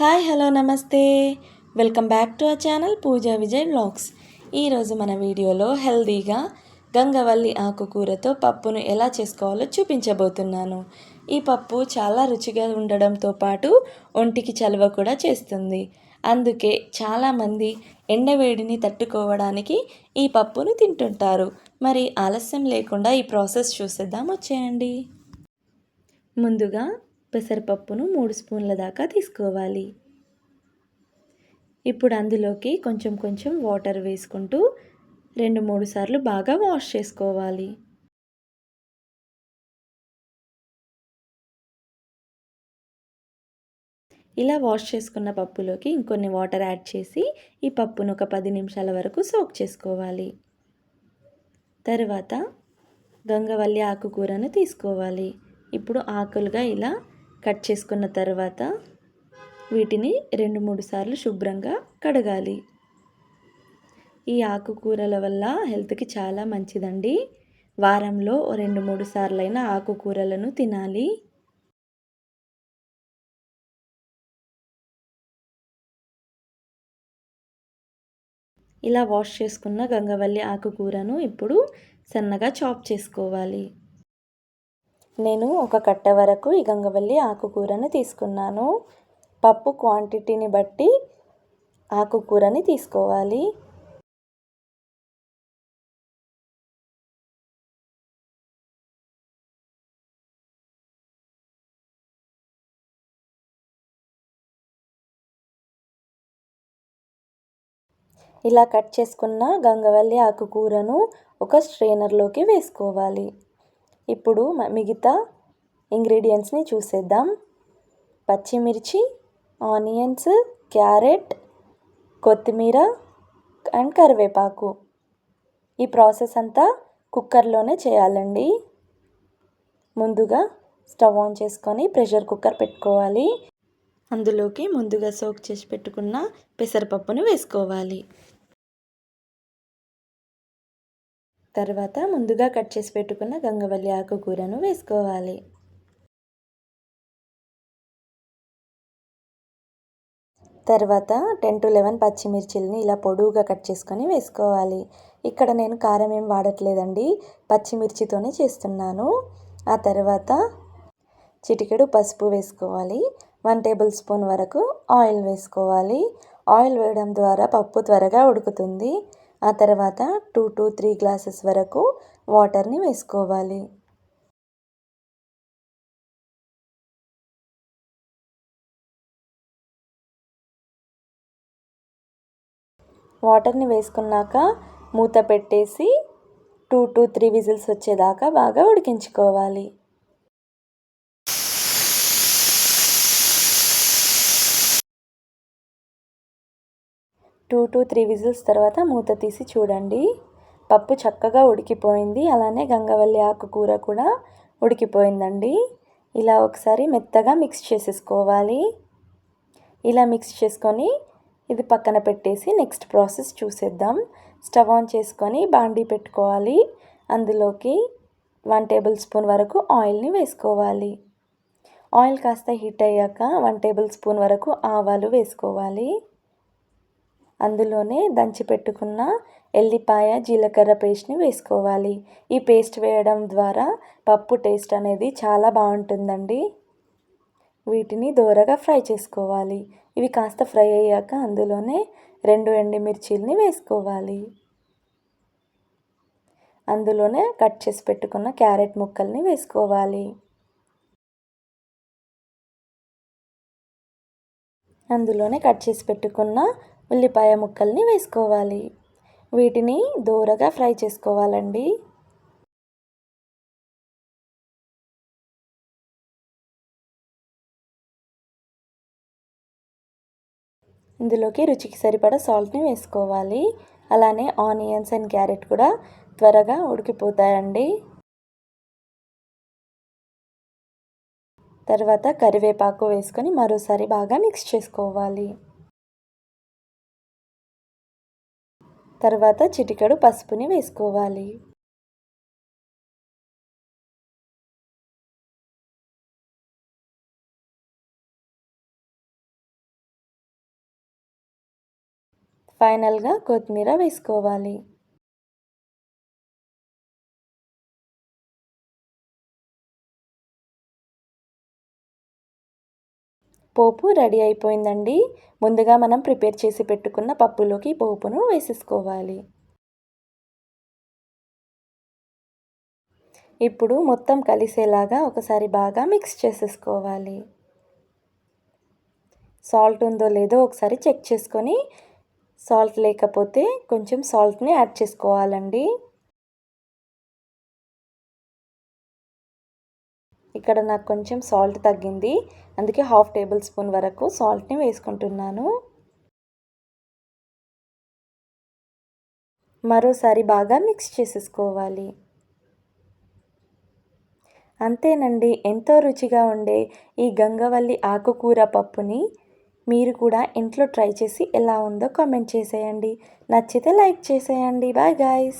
Hi hello నమస్తే. Welcome back to our channel Pooja Vijay vlogs. ఈరోజు మన వీడియోలో హెల్దీగా గంగవల్లి ఆకుకూరతో పప్పును ఎలా చేసుకోవాలో చూపించబోతున్నాను. ఈ పప్పు చాలా రుచిగా ఉండడంతో పాటు ఒంటికి చలువ కూడా చేస్తుంది. అందుకే చాలామంది ఎండవేడిని తట్టుకోవడానికి ఈ పప్పును తింటుంటారు. మరి ఆలస్యం లేకుండా ఈ ప్రాసెస్ చూసేద్దాం వచ్చేయండి. ముందుగా పెసరపప్పును మూడు స్పూన్ల దాకా తీసుకోవాలి. ఇప్పుడు అందులోకి కొంచెం కొంచెం వాటర్ వేసుకుంటూ రెండు మూడు సార్లు బాగా వాష్ చేసుకోవాలి. ఇలా వాష్ చేసుకున్న పప్పులోకి ఇంకొన్ని వాటర్ యాడ్ చేసి ఈ పప్పును ఒక పది నిమిషాల వరకు సోక్ చేసుకోవాలి. తర్వాత గంగవల్లి ఆకుకూరను తీసుకోవాలి. ఇప్పుడు ఆకులుగా ఇలా కట్ చేసుకున్న తర్వాత వీటిని రెండు మూడు సార్లు శుభ్రంగా కడగాలి. ఈ ఆకుకూరల వల్ల హెల్త్కి చాలా మంచిదండి. వారంలో రెండు మూడు సార్లైన ఆకుకూరలను తినాలి. ఇలా వాష్ చేసుకున్న గంగవల్లి ఆకుకూరను ఇప్పుడు సన్నగా చాప్ చేసుకోవాలి. నేను ఒక కట్ట వరకు ఈ గంగవల్లి ఆకుకూరను తీసుకున్నాను. పప్పు క్వాంటిటీని బట్టి ఆకుకూరని తీసుకోవాలి. ఇలా కట్ చేసుకున్న గంగవల్లి ఆకుకూరను ఒక స్ట్రైనర్లోకి వేసుకోవాలి. ఇప్పుడు మిగతా ఇంగ్రీడియంట్స్ని చూసేద్దాం. పచ్చిమిర్చి ఆనియన్స్ క్యారెట్ కొత్తిమీర అండ్ కరివేపాకు. ఈ ప్రాసెస్ అంతా కుక్కర్లోనే చేయాలండి. ముందుగా స్టవ్ ఆన్ చేసుకొని ప్రెషర్ కుక్కర్ పెట్టుకోవాలి. అందులోకి ముందుగా సోక్ చేసి పెట్టుకున్న పెసరపప్పును వేసుకోవాలి. తర్వాత ముందుగా కట్ చేసి పెట్టుకున్న గంగవల్లి ఆకుకూరను వేసుకోవాలి. తర్వాత టెన్ టు లెవెన్ పచ్చిమిర్చిల్ని ఇలా పొడువుగా కట్ చేసుకొని వేసుకోవాలి. ఇక్కడ నేను కారం ఏం వాడట్లేదండి పచ్చిమిర్చితోనే చేస్తున్నాను. ఆ తర్వాత చిటికెడు పసుపు వేసుకోవాలి. వన్ టేబుల్ స్పూన్ వరకు ఆయిల్ వేసుకోవాలి. ఆయిల్ వేయడం ద్వారా పప్పు త్వరగా ఉడుకుతుంది. ఆ తర్వాత టూ టు త్రీ గ్లాసెస్ వరకు వాటర్ని వేసుకోవాలి. వాటర్ని వేసుకున్నాక మూత పెట్టేసి టూ టు త్రీ విజిల్స్ వచ్చేదాకా బాగా ఉడికించుకోవాలి. టూ టు త్రీ విజిల్స్ తర్వాత మూత తీసి చూడండి. పప్పు చక్కగా ఉడికిపోయింది. అలానే గంగవల్లి ఆకుకూర కూడా ఉడికిపోయిందండి. ఇలా ఒకసారి మెత్తగా మిక్స్ చేసేసుకోవాలి. ఇలా మిక్స్ చేసుకొని ఇది పక్కన పెట్టేసి నెక్స్ట్ ప్రాసెస్ చూసేద్దాం. స్టవ్ ఆన్ చేసుకొని బాండీ పెట్టుకోవాలి. అందులోకి వన్ టేబుల్ స్పూన్ వరకు ఆయిల్ని వేసుకోవాలి. ఆయిల్ కాస్త హీట్ అయ్యాక వన్ టేబుల్ స్పూన్ వరకు ఆవాలు వేసుకోవాలి. అందులోనే దంచి పెట్టుకున్న ఎల్లిపాయ జీలకర్ర పేస్ట్ని వేసుకోవాలి. ఈ పేస్ట్ వేయడం ద్వారా పప్పు టేస్ట్ అనేది చాలా బాగుంటుందండి. వీటిని దోరగా ఫ్రై చేసుకోవాలి. ఇవి కాస్త ఫ్రై అయ్యాక అందులోనే రెండు ఎండుమిర్చీలని వేసుకోవాలి. అందులోనే కట్ చేసి పెట్టుకున్న క్యారెట్ ముక్కల్ని వేసుకోవాలి. అందులోనే కట్ చేసి పెట్టుకున్న ఉల్లిపాయ ముక్కల్ని వేసుకోవాలి. వీటిని దూరగా ఫ్రై చేసుకోవాలండి. ఇందులోకి రుచికి సరిపడా సాల్ట్ని వేసుకోవాలి. అలానే ఆనియన్స్ అండ్ క్యారెట్ కూడా త్వరగా ఉడికిపోతాయండి. తర్వాత కరివేపాకు వేసుకొని మరోసారి బాగా మిక్స్ చేసుకోవాలి. తర్వాత చిటికెడు పసుపుని వేసుకోవాలి. ఫైనల్గా కొత్తిమీర వేసుకోవాలి. పోపు రెడీ అయిపోయిందండి. ముందుగా మనం ప్రిపేర్ చేసి పెట్టుకున్న పప్పులోకి పోపును వేసేసుకోవాలి. ఇప్పుడు మొత్తం కలిసేలాగా ఒకసారి బాగా మిక్స్ చేసేసుకోవాలి. సాల్ట్ ఉందో లేదో ఒకసారి చెక్ చేసుకొని సాల్ట్ లేకపోతే కొంచెం సాల్ట్ని యాడ్ చేసుకోవాలండి. ఇక్కడ నాకు కొంచెం సాల్ట్ తగ్గింది. అందుకే హాఫ్ టేబుల్ స్పూన్ వరకు సాల్ట్ని వేసుకుంటున్నాను. మరోసారి బాగా మిక్స్ చేసేసుకోవాలి. అంతేనండి ఎంతో రుచిగా ఉండే ఈ గంగవల్లి ఆకుకూర పప్పుని మీరు కూడా ఇంట్లో ట్రై చేసి ఎలా ఉందో కామెంట్ చేసేయండి. నచ్చితే లైక్ చేసేయండి. Bye guys.